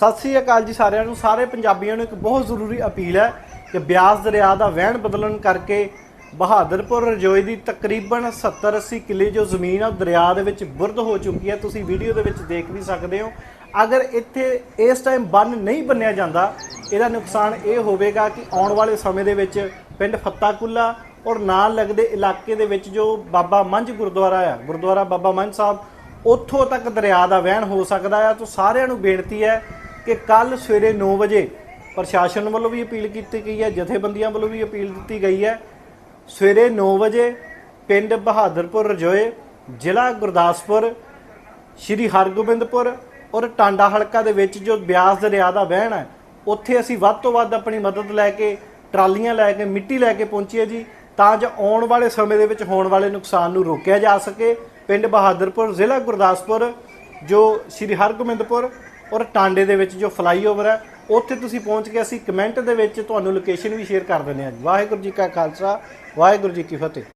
ਸਤਿ ਸ੍ਰੀ ਅਕਾਲ ਜੀ ਸਾਰਿਆਂ ਨੂੰ। ਸਾਰੇ ਪੰਜਾਬੀਆਂ ਨੂੰ ਇੱਕ ਬਹੁਤ ਜ਼ਰੂਰੀ ਅਪੀਲ ਹੈ ਕਿ ਬਿਆਸ ਦਰਿਆ ਦਾ ਵਹਿਣ ਬਦਲਣ ਕਰਕੇ ਬਹਾਦਰਪੁਰ ਰਜੋਈ ਦੀ ਤਕਰੀਬਨ 70 80 ਕਿੱਲੇ ਜੋ ਜ਼ਮੀਨ ਆ, ਉਹ ਦਰਿਆ ਦੇ ਵਿੱਚ ਬੁਰਦ ਹੋ ਚੁੱਕੀ ਹੈ। ਤੁਸੀਂ ਵੀਡੀਓ ਦੇ ਵਿੱਚ ਦੇਖ ਵੀ ਸਕਦੇ ਹੋ। ਅਗਰ ਇੱਥੇ ਇਸ ਟਾਈਮ ਬੰਨ ਨਹੀਂ ਬੰਨਿਆ ਜਾਂਦਾ, ਇਹਦਾ ਨੁਕਸਾਨ ਇਹ ਹੋਵੇਗਾ ਕਿ ਆਉਣ ਵਾਲੇ ਸਮੇਂ ਦੇ ਵਿੱਚ ਪਿੰਡ ਫੱਤਾਕੁੱਲਾ ਔਰ ਨਾਲ ਲੱਗਦੇ ਇਲਾਕੇ ਦੇ ਵਿੱਚ ਜੋ ਬਾਬਾ ਮੰਝ ਗੁਰਦੁਆਰਾ ਆ, ਗੁਰਦੁਆਰਾ ਬਾਬਾ ਮੰਝ ਸਾਹਿਬ, ਉੱਥੋਂ ਤੱਕ ਦਰਿਆ ਦਾ ਵਹਿਣ ਹੋ ਸਕਦਾ ਆ। ਤਾਂ ਸਾਰਿਆਂ ਨੂੰ ਬੇਨਤੀ ਹੈ ਕਿ ਕੱਲ ਸਵੇਰੇ 9 ਵਜੇ ਪ੍ਰਸ਼ਾਸਨ ਵੱਲੋਂ ਵੀ ਅਪੀਲ ਕੀਤੀ ਗਈ ਹੈ, ਜਥੇਬੰਦੀਆਂ ਵੱਲੋਂ ਵੀ ਅਪੀਲ ਦਿੱਤੀ ਗਈ ਹੈ। ਸਵੇਰੇ 9 ਵਜੇ ਪਿੰਡ ਬਹਾਦਰਪੁਰ ਰਜੋਏ, ਜ਼ਿਲ੍ਹਾ ਗੁਰਦਾਸਪੁਰ, ਸ਼੍ਰੀ ਹਰਗੋਬਿੰਦਪੁਰ ਔਰ ਟਾਂਡਾ ਹਲਕਾ ਦੇ ਵਿੱਚ ਜੋ ਬਿਆਸ ਦਰਿਆ ਦਾ ਵਹਿਣ ਹੈ, ਉੱਥੇ ਅਸੀਂ ਵੱਧ ਤੋਂ ਵੱਧ ਆਪਣੀ ਮਦਦ ਲੈ ਕੇ, ਟਰਾਲੀਆਂ ਲੈ ਕੇ, ਮਿੱਟੀ ਲੈ ਕੇ ਪਹੁੰਚੀਏ ਜੀ, ਤਾਂ ਜੋ ਆਉਣ ਵਾਲੇ ਸਮੇਂ ਦੇ ਵਿੱਚ ਹੋਣ ਵਾਲੇ ਨੁਕਸਾਨ ਨੂੰ ਰੋਕਿਆ ਜਾ ਸਕੇ। ਪਿੰਡ ਬਹਾਦਰਪੁਰ, ਜ਼ਿਲ੍ਹਾ ਗੁਰਦਾਸਪੁਰ, ਜੋ ਸ਼੍ਰੀ ਹਰਗੋਬਿੰਦਪੁਰ ਔਰ ਟਾਂਡੇ ਦੇ ਵਿੱਚ ਜੋ ਫਲਾਈਓਵਰ ਹੈ, ਉੱਥੇ ਤੁਸੀਂ ਪਹੁੰਚ ਕੇ ਅਸੀਂ ਕਮੈਂਟ ਦੇ ਵਿੱਚ ਤੁਹਾਨੂੰ ਲੋਕੇਸ਼ਨ ਵੀ ਸ਼ੇਅਰ ਕਰ ਦਿੰਦੇ ਹਾਂ। ਜੀ ਵਾਹਿਗੁਰੂ ਜੀ ਕਾ ਖਾਲਸਾ, ਵਾਹਿਗੁਰੂ ਜੀ ਕੀ ਫਤਿਹ।